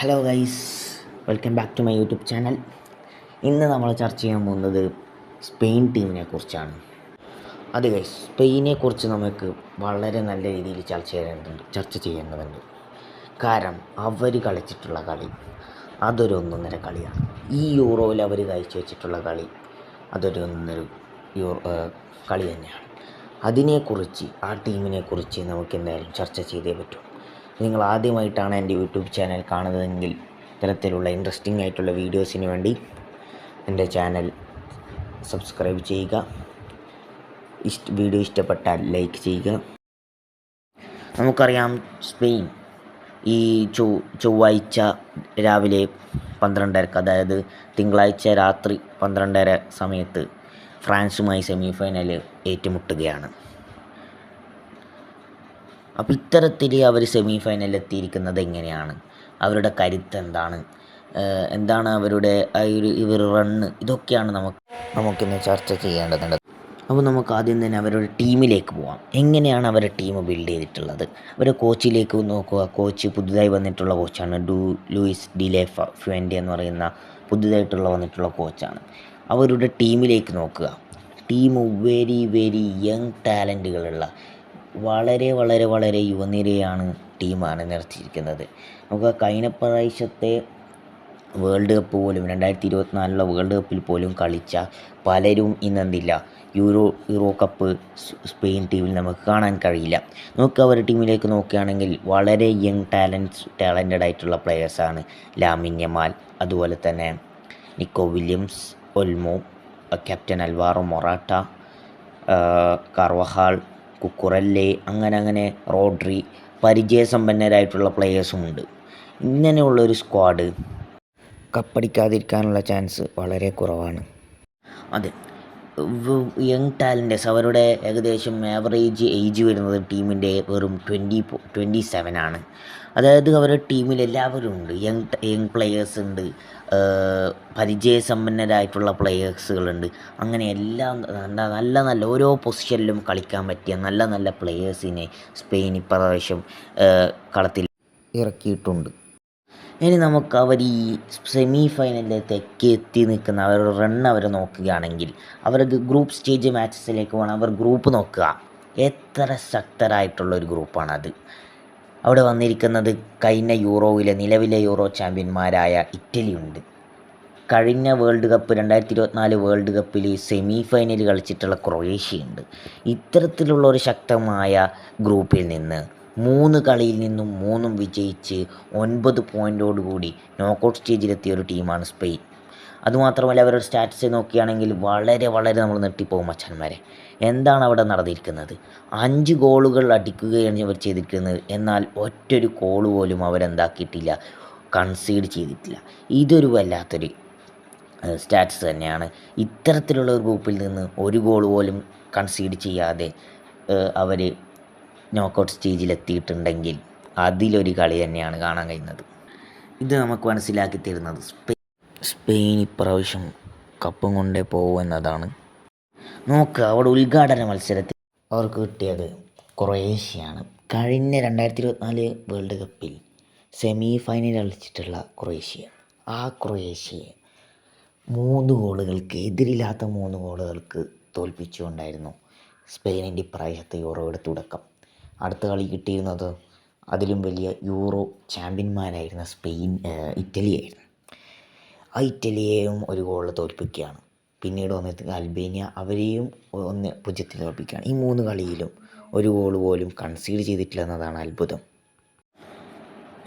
Hello guys welcome back to my YouTube channel ഇന്ന് നമ്മൾ ചർച്ച ചെയ്യാൻ പോകുന്നത് സ്പെയിൻ ടീമിനെ കുറിച്ചാണ്. അത് ഗൈസ് സ്പെയിനെ കുറിച്ച് നമുക്ക് വളരെ നല്ല രീതിയിൽ ചർച്ച ചെയ്യേണ്ടതുണ്ട് ചർച്ച ചെയ്യേണ്ടതുണ്ട്. കാരണം അവർ കളിച്ചിട്ടുള്ള കളി അതൊരു ഒന്നൊന്നര കളിയാണ്. ഈ യൂറോയിൽ അവർ വെച്ചിട്ടുള്ള കളി അതൊരു ഒന്നൊരു യൂറോ കളി തന്നെയാണ്. അതിനെക്കുറിച്ച് ആ ടീമിനെ കുറിച്ച് നമുക്ക് എന്തായാലും ചർച്ച ചെയ്തേ പറ്റൂ. നിങ്ങൾ ആദ്യമായിട്ടാണ് എന്റെ യൂട്യൂബ് ചാനൽ കാണുന്നതെങ്കിൽ ഇത്തരത്തിലുള്ള ഇൻട്രസ്റ്റിംഗ് ആയിട്ടുള്ള വീഡിയോസിന് വേണ്ടി എന്റെ ചാനൽ സബ്സ്ക്രൈബ് ചെയ്യുക. ഇഷ്ട വീഡിയോ ഇഷ്ടപ്പെട്ടാൽ ലൈക്ക് ചെയ്യുക. നമുക്കറിയാം സ്പെയിൻ ഈ ചൊവ് ചൊവ്വാഴ്ച രാവിലെ പന്ത്രണ്ടരക്ക് അതായത് തിങ്കളാഴ്ച രാത്രി പന്ത്രണ്ടര സമയത്ത് ഫ്രാൻസുമായി സെമി ഫൈനൽ ഏറ്റുമുട്ടുകയാണ്. അപ്പോൾ ഇത്തരത്തിൽ അവർ സെമി ഫൈനലിൽ എത്തിയിരിക്കുന്നത് എങ്ങനെയാണ്? അവരുടെ കരുത്ത് എന്താണ് എന്താണ് അവരുടെ ആ ഒരു ഇവർ റണ്ണ് ഇതൊക്കെയാണ് നമുക്ക് നമുക്കിന്ന് ചർച്ച ചെയ്യേണ്ടതുണ്ട്. അപ്പോൾ നമുക്ക് ആദ്യം തന്നെ അവരുടെ ടീമിലേക്ക് പോവാം. എങ്ങനെയാണ് അവരുടെ ടീം ബിൽഡ് ചെയ്തിട്ടുള്ളത്? അവരുടെ കോച്ചിലേക്ക് നോക്കുക. കോച്ച് പുതുതായി വന്നിട്ടുള്ള കോച്ചാണ്. ഡു ലൂയിസ് ഡിലേഫ ഫ്യുവന്റെ എന്ന് പറയുന്ന പുതുതായിട്ടുള്ള വന്നിട്ടുള്ള കോച്ചാണ്. അവരുടെ ടീമിലേക്ക് നോക്കുക. ടീം വെരി വെരി യങ് ടാലന്റുകളുള്ള വളരെ വളരെ വളരെ യുവനിരയാണ് ടീമാണ് നിർത്തിയിരിക്കുന്നത്. നമുക്ക് കഴിഞ്ഞ പ്രാവശ്യത്തെ വേൾഡ് കപ്പ് പോലും രണ്ടായിരത്തി ഇരുപത്തിനാലിലെ വേൾഡ് കപ്പിൽ പോലും കളിച്ച പലരും ഇന്നെന്തില്ല യൂറോ യൂറോ കപ്പ് സ്പെയിൻ ടീമിൽ നമുക്ക് കാണാൻ കഴിയില്ല. നമുക്ക് അവരുടെ ടീമിലേക്ക് നോക്കുകയാണെങ്കിൽ വളരെ യങ് ടാലൻസ് ടാലന്റഡ് ആയിട്ടുള്ള പ്ലെയേഴ്സാണ് ലാമിൻ യമാൽ അതുപോലെ തന്നെ Nico Williams Olmo captain Alvaro Morata Carvajal Cucurella അങ്ങനെ അങ്ങനെ റോഡ്രി പരിചയസമ്പന്നരായിട്ടുള്ള പ്ലെയേഴ്സുമുണ്ട് ഇങ്ങനെയുള്ളൊരു സ്ക്വാഡ് കപ്പടിക്കാതിരിക്കാനുള്ള ചാൻസ് വളരെ കുറവാണ്. അതെ യങ് ടാലന്റേഴ്സ് അവരുടെ ഏകദേശം ആവറേജ് ഏജ് വരുന്നത് ടീമിന്റെ വെറും ട്വന്റി ട്വന്റി സെവൻ ആണ്. അതായത് അവരുടെ ടീമിൽ എല്ലാവരും ഉണ്ട്. യങ് യങ് പ്ലെയേഴ്സ് ഉണ്ട്. പരിചയസമ്പന്നരായിട്ടുള്ള പ്ലെയേഴ്സുകളുണ്ട് അങ്ങനെ എല്ലാം നല്ല നല്ല ഓരോ പൊസിഷനിലും കളിക്കാൻ പറ്റിയ നല്ല നല്ല പ്ലെയേഴ്സിനെ സ്പെയിൻ ഇപ്രാവശ്യം കളത്തിൽ ഇറക്കിയിട്ടുണ്ട്. ഇനി നമുക്ക് അവർ ഈ സെമി ഫൈനലിലേക്ക് എത്തി നിൽക്കുന്ന അവരുടെ റൺ അവർ നോക്കുകയാണെങ്കിൽ അവർക്ക് ഗ്രൂപ്പ് സ്റ്റേജ് മാച്ചസിലേക്ക് പോകണം. അവർ ഗ്രൂപ്പ് നോക്കുക. എത്ര ശക്തരായിട്ടുള്ള ഒരു ഗ്രൂപ്പാണത് അവിടെ വന്നിരിക്കുന്നത് കഴിഞ്ഞ യൂറോയിലെ നിലവിലെ യൂറോ ചാമ്പ്യന്മാരായ ഇറ്റലിയുണ്ട്. കഴിഞ്ഞ വേൾഡ് കപ്പ് രണ്ടായിരത്തി ഇരുപത്തിനാല് വേൾഡ് കപ്പിൽ സെമി ഫൈനൽ കളിച്ചിട്ടുള്ള ക്രൊയേഷ്യ ഉണ്ട് ഇത്തരത്തിലുള്ള ഒരു ശക്തമായ ഗ്രൂപ്പിൽ നിന്ന് മൂന്ന് കളിയിൽ നിന്നും മൂന്നും വിജയിച്ച് ഒൻപത് പോയിന്റോടുകൂടി നോക്കൗട്ട് സ്റ്റേജിലെത്തിയ ഒരു ടീമാണ് സ്പെയിൻ. അതുമാത്രമല്ല അവരുടെ സ്റ്റാറ്റസ് നോക്കുകയാണെങ്കിൽ വളരെ വളരെ നമ്മൾ നെട്ടിപ്പോകും അച്ഛന്മാരെ. എന്താണ് അവിടെ നടന്നിരിക്കുന്നത്? അഞ്ച് ഗോളുകൾ അടിക്കുകയാണ് അവർ ചെയ്തിരിക്കുന്നത്. എന്നാൽ ഒറ്റൊരു കോൾ പോലും അവരെന്താക്കിയിട്ടില്ല കൺസീഡ് ചെയ്തിട്ടില്ല. ഇതൊരു വല്ലാത്തൊരു സ്റ്റാറ്റസ് തന്നെയാണ്. ഇത്തരത്തിലുള്ള ഒരു ഗ്രൂപ്പിൽ നിന്ന് ഒരു ഗോൾ പോലും കൺസീഡ് ചെയ്യാതെ അവർ നോക്കൗട്ട് സ്റ്റേജിലെത്തിയിട്ടുണ്ടെങ്കിൽ അതിലൊരു കളി തന്നെയാണ് കാണാൻ കഴിയുന്നത്. ഇത് നമുക്ക് മനസ്സിലാക്കി തരുന്നത് സ്പെയിൻ ഇപ്രാവശ്യം കപ്പും കൊണ്ടേ പോകുമെന്നതാണ് നോക്കുക അവിടെ ഉദ്ഘാടന മത്സരത്തിൽ അവർക്ക് കിട്ടിയത് ക്രൊയേഷ്യയാണ്. കഴിഞ്ഞ രണ്ടായിരത്തി ഇരുപത്തിനാല് വേൾഡ് കപ്പിൽ സെമി ഫൈനൽ കളിച്ചിട്ടുള്ള ക്രൊയേഷ്യ. ആ ക്രൊയേഷ്യയെ മൂന്ന് ഗോളുകൾക്ക് എതിരില്ലാത്ത മൂന്ന് ഗോളുകൾക്ക് തോൽപ്പിച്ചുകൊണ്ടായിരുന്നു സ്പെയിനിന്റെ ഇപ്രാവശ്യത്തെ യൂറോയുടെ തുടക്കം. അടുത്ത കളി കിട്ടിയിരുന്നത് അതിലും വലിയ യൂറോ ചാമ്പ്യന്മാരായിരുന്ന സ്പെയിൻ ഇറ്റലിയായിരുന്നു. ആ ഇറ്റലിയെയും ഒരു ഗോളിൽ തോൽപ്പിക്കുകയാണ്. പിന്നീട് വന്നിട്ട് അൽബേനിയ അവരെയും ഒന്ന് പൂജ്യത്തിൽ തോൽപ്പിക്കുകയാണ്. ഈ മൂന്ന് കളിയിലും ഒരു ഗോൾ പോലും കൺസീഡ് ചെയ്തിട്ടില്ല എന്നതാണ് അത്ഭുതം.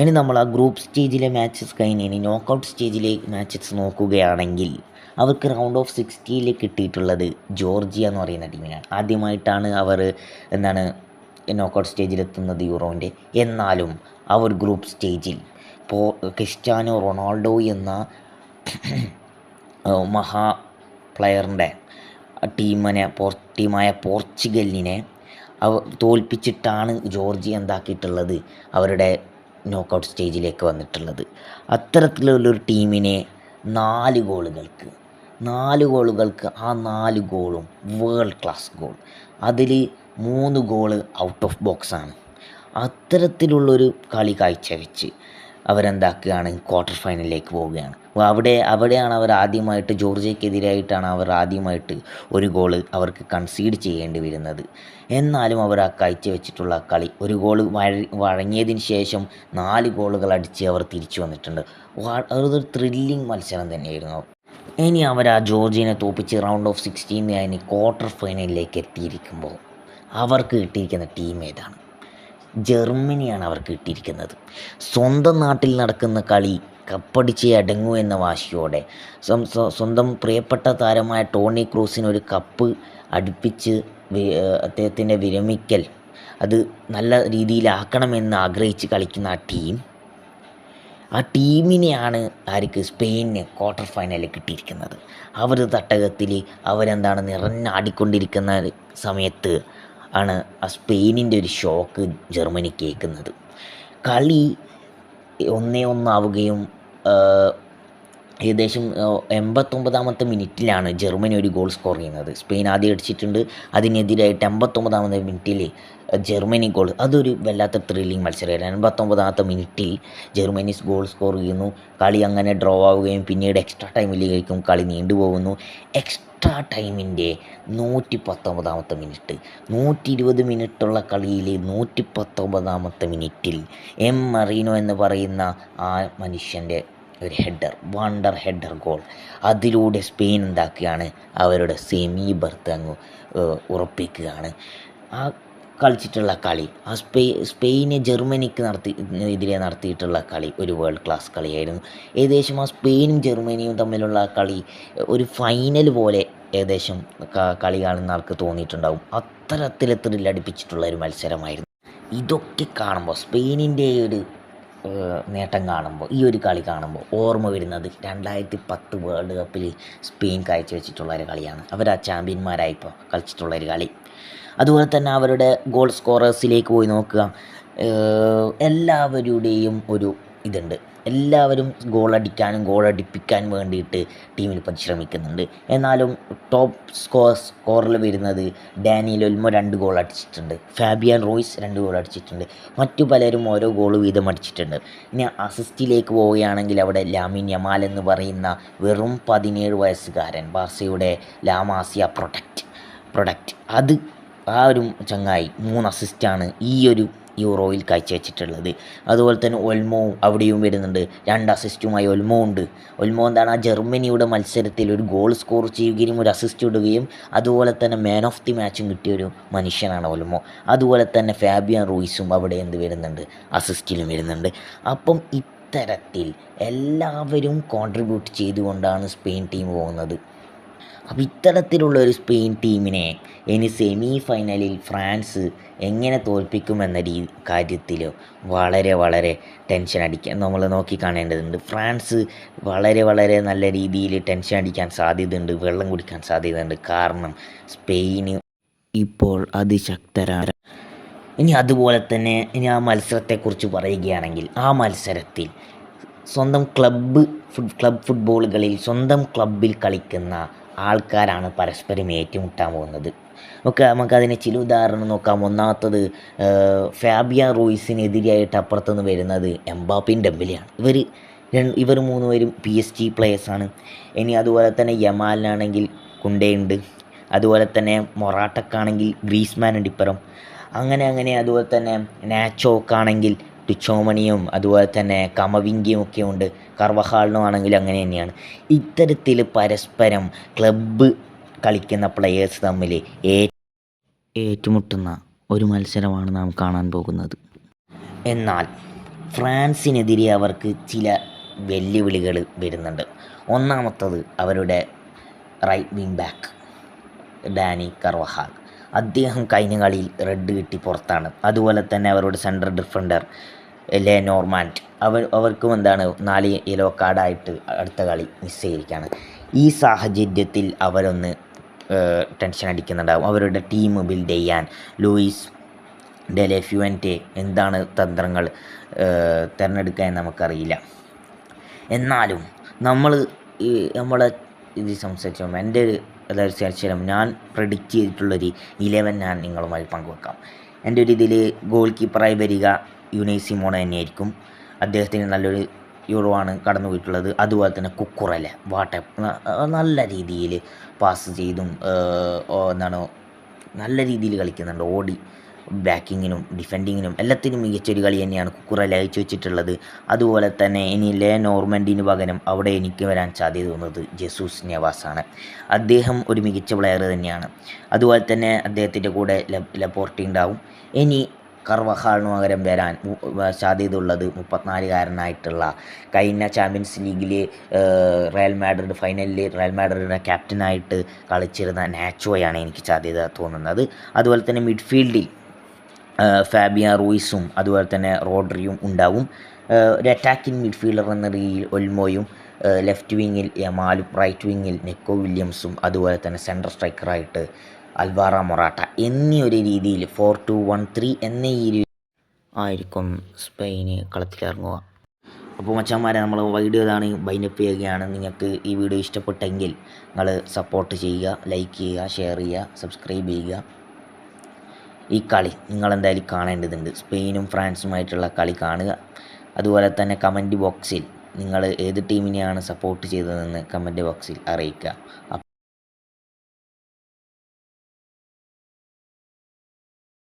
ഇനി നമ്മൾ ആ ഗ്രൂപ്പ് സ്റ്റേജിലെ മാച്ചസ് കഴിഞ്ഞ് ഇനി നോക്കൗട്ട് സ്റ്റേജിലെ മാച്ചസ് നോക്കുകയാണെങ്കിൽ അവർക്ക് റൗണ്ട് ഓഫ് സിക്സ്റ്റിയിൽ കിട്ടിയിട്ടുള്ളത് ജോർജിയ എന്ന് പറയുന്ന ടീമിനാണ് ആദ്യമായിട്ടാണ് അവർ എന്താണ് നോക്കൗട്ട് സ്റ്റേജിലെത്തുന്നത് യൂറോന്റെ. എന്നാലും അവർ ഗ്രൂപ്പ് സ്റ്റേജിൽ പോ റൊണാൾഡോ എന്ന മഹാ പ്ലെയറിന്റെ ടീമിനെ ടീമായ പോർച്ചുഗലിനെ അവ തോൽപ്പിച്ചിട്ടാണ് ജോർജിയ എന്താക്കിയിട്ടുള്ളത് അവരുടെ നോക്കൗട്ട് സ്റ്റേജിലേക്ക് വന്നിട്ടുള്ളത്. അത്തരത്തിലുള്ളൊരു ടീമിനെ നാല് ഗോളുകൾക്ക് നാല് ഗോളുകൾക്ക് ആ നാല് ഗോളും വേൾഡ് ക്ലാസ് ഗോൾ അതിൽ മൂന്ന് ഗോൾ ഔട്ട് ഓഫ് ബോക്സാണ് അത്തരത്തിലുള്ളൊരു കളി കാഴ്ചവെച്ച് അവരെന്താക്കുകയാണ്? ക്വാർട്ടർ ഫൈനലിലേക്ക് പോവുകയാണ്. അവിടെ അവിടെയാണ് അവർ ആദ്യമായിട്ട് ജോർജിയക്കെതിരായിട്ടാണ് അവർ ആദ്യമായിട്ട് ഒരു ഗോൾ അവർക്ക് കൺസീഡ് ചെയ്യേണ്ടി വരുന്നത്. എന്നാലും അവർ ആ കാഴ്ചവെച്ചിട്ടുള്ള കളി ഒരു ഗോൾ വഴങ്ങിയതിന് ശേഷം നാല് ഗോളുകൾ അടിച്ച് അവർ തിരിച്ചു വന്നിട്ടുണ്ട്. അതൊരു ത്രില്ലിംഗ് മത്സരം തന്നെയായിരുന്നു. ഇനി അവർ ആ ജോർജിനെ തോപ്പിച്ച് റൗണ്ട് ഓഫ് സിക്സ്റ്റീൻ കഴിഞ്ഞ് ക്വാർട്ടർ ഫൈനലിലേക്ക് എത്തിയിരിക്കുമ്പോൾ അവർക്ക് കിട്ടിയിരിക്കുന്ന ടീം ഏതാണ്? ജർമ്മനിയാണ് അവർക്ക് കിട്ടിയിരിക്കുന്നത് സ്വന്തം നാട്ടിൽ നടക്കുന്ന കളി കപ്പടിച്ചേ അടങ്ങൂ എന്ന വാശിയോടെ സ്വന്തം പ്രിയപ്പെട്ട താരമായ ടോണി ക്രൂസിന് ഒരു കപ്പ് അടുപ്പിച്ച് അദ്ദേഹത്തിന്റെ വിരമിക്കൽ അത് നല്ല രീതിയിലാക്കണമെന്ന് ആഗ്രഹിച്ച് കളിക്കുന്ന ആ ടീം ആ ടീമിനെയാണ് ആർക്ക് സ്പെയിനിന് ക്വാർട്ടർ ഫൈനലിൽ കിട്ടിയിരിക്കുന്നത്. അവർ തട്ടകത്തിൽ അവരെന്താണ് നിറഞ്ഞാടിക്കൊണ്ടിരിക്കുന്ന സമയത്ത് ആണ് ആ സ്പെയിനിന്റെ ഒരു ഷോക്ക് ജർമ്മനി കേൾക്കുന്നത്. കളി ഒന്നേ ഒന്നാവുകയും ഏകദേശം എൺപത്തൊമ്പതാമത്തെ മിനിറ്റിലാണ് ജർമ്മനി ഒരു ഗോൾ സ്കോർ ചെയ്യുന്നത്. സ്പെയിൻ ആദ്യം അടിച്ചിട്ടുണ്ട്. അതിനെതിരായിട്ട് എൺപത്തൊമ്പതാമത്തെ മിനിറ്റിൽ ജർമ്മനി ഗോൾ. അതൊരു വല്ലാത്ത ത്രില്ലിംഗ് മത്സരമായിരുന്നു. എൺപത്തൊമ്പതാമത്തെ മിനിറ്റിൽ ജർമ്മനി ഗോൾ സ്കോർ ചെയ്യുന്നു. കളി അങ്ങനെ ഡ്രോ ആവുകയും പിന്നീട് എക്സ്ട്രാ ടൈമിലേക്കും കളി നീണ്ടുപോകുന്നു എക്സ്ട്രാ ടൈമിന്റെ നൂറ്റി പത്തൊമ്പതാമത്തെ മിനിറ്റ്. നൂറ്റി ഇരുപത് മിനിറ്റുള്ള കളിയിൽ നൂറ്റി പത്തൊമ്പതാമത്തെ മിനിറ്റിൽ എം മറീനോ എന്ന് പറയുന്ന ആ മനുഷ്യന്റെ ഒരു ഹെഡർ വണ്ടർ ഹെഡർ ഗോൾ അതിലൂടെ സ്പെയിൻ എന്താക്കുകയാണ്? അവരുടെ സെമി ബർത്ത് അങ്ങ് ഉറപ്പിക്കുകയാണ്. ആ കളിച്ചിട്ടുള്ള കളി ആ സ്പെ സ്പെയിന് ജർമ്മനിക്ക് നടത്തി എതിരെ നടത്തിയിട്ടുള്ള കളി ഒരു വേൾഡ് ക്ലാസ് കളിയായിരുന്നു. ഏകദേശം ആ സ്പെയിനും ജർമ്മനിയും തമ്മിലുള്ള കളി ഒരു ഫൈനൽ പോലെ ഏകദേശം കളി കാണുന്ന ആൾക്ക് തോന്നിയിട്ടുണ്ടാകും അത്തരത്തിൽ ത്രില്ലടിപ്പിച്ചിട്ടുള്ള ഒരു മത്സരമായിരുന്നു. ഇതൊക്കെ കാണുമ്പോൾ സ്പെയിനിന്റെ ഒരു നേട്ടം കാണുമ്പോൾ ഈ ഒരു കളി കാണുമ്പോൾ ഓർമ്മ വരുന്നത് രണ്ടായിരത്തി പത്ത് വേൾഡ് കപ്പിൽ സ്പെയിൻ കാഴ്ചവെച്ചിട്ടുള്ള ഒരു കളിയാണ്. അവർ ആ ചാമ്പ്യന്മാരായിപ്പോൾ കളിച്ചിട്ടുള്ള ഒരു കളി. അതുപോലെ തന്നെ അവരുടെ ഗോൾ സ്കോറേഴ്സിലേക്ക് പോയി നോക്കുക. എല്ലാവരുടെയും ഒരു ഇതുണ്ട്. എല്ലാവരും ഗോളടിക്കാനും അടിപ്പിക്കാനും വേണ്ടിയിട്ട് ടീമിൽ പരിശ്രമിക്കുന്നുണ്ട്. എന്നാലും ടോപ്പ് സ്കോർ സ്കോറിൽ വരുന്നത് ഡാനിയൽ ഒൽമോ രണ്ട് ഗോൾ അടിച്ചിട്ടുണ്ട്. ഫാബിയൻ റോയ്സ് രണ്ട് ഗോൾ അടിച്ചിട്ടുണ്ട്. മറ്റു പലരും ഓരോ ഗോൾ വീതം അടിച്ചിട്ടുണ്ട്. ഇനി അസിസ്റ്റിലേക്ക് പോവുകയാണെങ്കിൽ അവിടെ ലാമിൻ യമാൽ എന്ന് പറയുന്ന വെറും പതിനേഴ് വയസ്സുകാരൻ ബാർസയുടെ ലാമാസിയ പ്രൊഡക്റ്റ്. പ്രൊഡക്റ്റ്. അത് ആ ഒരു ചങ്ങായി മൂന്ന് അസിസ്റ്റാണ് ഈ ഒരു യൂറോയിൽ കാഴ്ചവെച്ചിട്ടുള്ളത് അതുപോലെ തന്നെ ഒൽമോ അവിടെയും വരുന്നുണ്ട്. രണ്ട് അസിസ്റ്റുമായി ഒൽമോ ഉണ്ട്. ഒൽമോ എന്താണ്? ആ ജർമ്മനിയുടെ മത്സരത്തിൽ ഒരു ഗോൾ സ്കോർ ചെയ്യുകയും ഒരു അസിസ്റ്റ് ഇടുകയും അതുപോലെ തന്നെ മാൻ ഓഫ് ദി മാച്ചും കിട്ടിയ ഒരു മനുഷ്യനാണ് ഒൽമോ. അതുപോലെ തന്നെ ഫാബിയൻ റൂയിസും അവിടെ എന്ത് വരുന്നുണ്ട്? അസിസ്റ്റിലും വരുന്നുണ്ട്. അപ്പം ഇത്തരത്തിൽ എല്ലാവരും കോൺട്രിബ്യൂട്ട് ചെയ്തുകൊണ്ടാണ് സ്പെയിൻ ടീം പോകുന്നത്. അപ്പോൾ ഇത്തരത്തിലുള്ള ഒരു സ്പെയിൻ ടീമിനെ ഇനി സെമി ഫൈനലിൽ ഫ്രാൻസ് എങ്ങനെ തോൽപ്പിക്കുമെന്ന രീ കാര്യത്തിൽ വളരെ വളരെ ടെൻഷൻ അടിക്കാൻ നമ്മൾ നോക്കി കാണേണ്ടതുണ്ട്. ഫ്രാൻസ് വളരെ വളരെ നല്ല രീതിയിൽ ടെൻഷൻ അടിക്കാൻ സാധ്യതയുണ്ട് വെള്ളം കുടിക്കാൻ സാധ്യതയുണ്ട്. കാരണം സ്പെയിന് ഇപ്പോൾ അതിശക്തരാണ്. ഇനി അതുപോലെ തന്നെ ഇനി ആ മത്സരത്തെക്കുറിച്ച് പറയുകയാണെങ്കിൽ ആ മത്സരത്തിൽ സ്വന്തം ക്ലബ്ബ് ക്ലബ് ഫുട്ബോളുകളിൽ സ്വന്തം ക്ലബ്ബിൽ കളിക്കുന്ന ആൾക്കാരാണ് പരസ്പരം ഏറ്റുമുട്ടാൻ പോകുന്നത്. നമുക്ക് നമുക്കതിന് ചില ഉദാഹരണം നോക്കാം. ഒന്നാമത്തത് ഫാബിയ റൂയിസിനെതിരെയായിട്ട് അപ്പുറത്തുനിന്ന് വരുന്നത് എംബാപ്പിൻ ഡെമ്പലിയാണ് ഇവർ ഇവർ മൂന്ന് പേരും പി എസ് ജി പ്ലേയേഴ്സാണ് ഇനി അതുപോലെ തന്നെ യമാലിനാണെങ്കിൽ കുണ്ടയുണ്ട്. അതുപോലെ തന്നെ മൊറാട്ടക്കാണെങ്കിൽ ഗ്രീസ്മാൻ ഉണ്ട് ഇപ്പുറം. അങ്ങനെ അങ്ങനെ അതുപോലെ തന്നെ നാച്ചോക്കാണെങ്കിൽ ടുച്ചോമണിയും അതുപോലെ തന്നെ കമവിങ്കിയും ഒക്കെ ഉണ്ട്. കർവഹാളിനും ആണെങ്കിൽ അങ്ങനെ തന്നെയാണ്. ഇത്തരത്തിൽ പരസ്പരം ക്ലബ്ബ് കളിക്കുന്ന പ്ലെയേഴ്സ് തമ്മിൽ ഏറ്റുമുട്ടുന്ന ഒരു മത്സരമാണ് നാം കാണാൻ പോകുന്നത്. എന്നാൽ ഫ്രാൻസിനെതിരെ അവർക്ക് ചില വെല്ലുവിളികൾ വരുന്നുണ്ട്. ഒന്നാമത്തത് അവരുടെ right wing back Dani Carvajal അദ്ദേഹം കഴിഞ്ഞ കളിയിൽ റെഡ് കിട്ടി പുറത്താണ്. അതുപോലെ തന്നെ അവരുടെ സെൻട്രൽ ഡിഫൻഡർ ലെ നോർമാന്റ് അവർ അവർക്കും എന്താണ് നാല് യെല്ലോ കാർഡായിട്ട് അടുത്ത കളി മിസ് ചെയ്തിരിക്കുകയാണ്. ഈ സാഹചര്യത്തിൽ അവരൊന്ന് ടെൻഷൻ അടിക്കുന്നുണ്ടാവും. അവരുടെ ടീം ബിൽഡ് ചെയ്യാൻ. ലൂയിസ് ഡെലെ ഫ്യുവന്റെ എന്താണ് തന്ത്രങ്ങൾ തിരഞ്ഞെടുക്കാൻ നമുക്കറിയില്ല. എന്നാലും നമ്മൾ നമ്മളെ ഇത് സംസാരിച്ചു എന്റെ ഒരു അതായത് ശേഷം ഞാൻ പ്രഡിക്റ്റ് ചെയ്തിട്ടുള്ളൊരു ഇലവൻ ഞാൻ നിങ്ങളുമായി പങ്കുവെക്കാം. എന്റെ ഒരു ഇതിൽ ഗോൾ കീപ്പറായി വരിക യുനൈസിമോണ തന്നെയായിരിക്കും. അദ്ദേഹത്തിന് നല്ലൊരു യൂറോ ആണ് കടന്നു പോയിട്ടുള്ളത് അതുപോലെ തന്നെ കുക്കുറല വാട്ടെ നല്ല രീതിയിൽ പാസ് ചെയ്തും എന്താണ് നല്ല രീതിയിൽ കളിക്കുന്നുണ്ട്. ഓടി ബാക്കിങ്ങിനും ഡിഫെൻഡിങ്ങിനും എല്ലാത്തിനും മികച്ചൊരു കളി തന്നെയാണ് കുക്കുറല അയച്ചു വെച്ചിട്ടുള്ളത്. അതുപോലെ തന്നെ ഇനി ലേ നോർമൻഡിന് പകരം അവിടെ എനിക്ക് വരാൻ സാധ്യത തോന്നുന്നത് ജസൂസ് നെവാസാണ്. അദ്ദേഹം ഒരു മികച്ച പ്ലെയർ തന്നെയാണ്. അതുപോലെ തന്നെ അദ്ദേഹത്തിന്റെ കൂടെ ലപ്പോർട്ടി ഉണ്ടാവും. ഇനി കർവഹാളിന് പകരം വരാൻ സാധ്യതയുള്ളത് മുപ്പത്തിനാലുകാരനായിട്ടുള്ള കഴിഞ്ഞ ചാമ്പ്യൻസ് ലീഗിൽ റയൽ മാഡ്രിഡ് ഫൈനലിൽ റയൽ മാഡ്രിഡിന്റെ ക്യാപ്റ്റനായിട്ട് കളിച്ചിരുന്ന നാച്ചോയാണ് എനിക്ക് സാധ്യത തോന്നുന്നത്. അതുപോലെ തന്നെ മിഡ്ഫീൽഡിൽ ഫാബിയ റൂയിസും അതുപോലെ തന്നെ റോഡ്രിയും ഉണ്ടാവും. ഒരു അറ്റാക്കിംഗ് മിഡ്ഫീൽഡർ എന്ന രീതിയിൽ ഒൽമോയും ലെഫ്റ്റ് വിങ്ങിൽ യമാലും റൈറ്റ് വിങ്ങിൽ നെക്കോ വില്യംസും അതുപോലെ തന്നെ സെൻട്രൽ സ്ട്രൈക്കറായിട്ട് അൽവാറ മൊറാട്ട എന്നീ ഒരു രീതിയിൽ ഫോർ ടു വൺ ത്രീ എന്ന ഈ ആയിരിക്കും സ്പെയിന് കളത്തിലിറങ്ങുക. അപ്പോൾ മച്ചന്മാരെ നമ്മൾ വീഡിയോ ഇതാണ് ബൈനപ്പ് ചെയ്യുകയാണ്. നിങ്ങൾക്ക് ഈ വീഡിയോ ഇഷ്ടപ്പെട്ടെങ്കിൽ നിങ്ങൾ സപ്പോർട്ട് ചെയ്യുക ലൈക്ക് ചെയ്യുക ഷെയർ ചെയ്യുക സബ്സ്ക്രൈബ് ചെയ്യുക. ഈ കളി നിങ്ങളെന്തായാലും കാണേണ്ടതുണ്ട്. സ്പെയിനും ഫ്രാൻസുമായിട്ടുള്ള കളി കാണുക. അതുപോലെ തന്നെ കമന്റ് ബോക്സിൽ നിങ്ങൾ ഏത് ടീമിനെയാണ് സപ്പോർട്ട് ചെയ്തതെന്ന് കമന്റ് ബോക്സിൽ അറിയിക്കുക.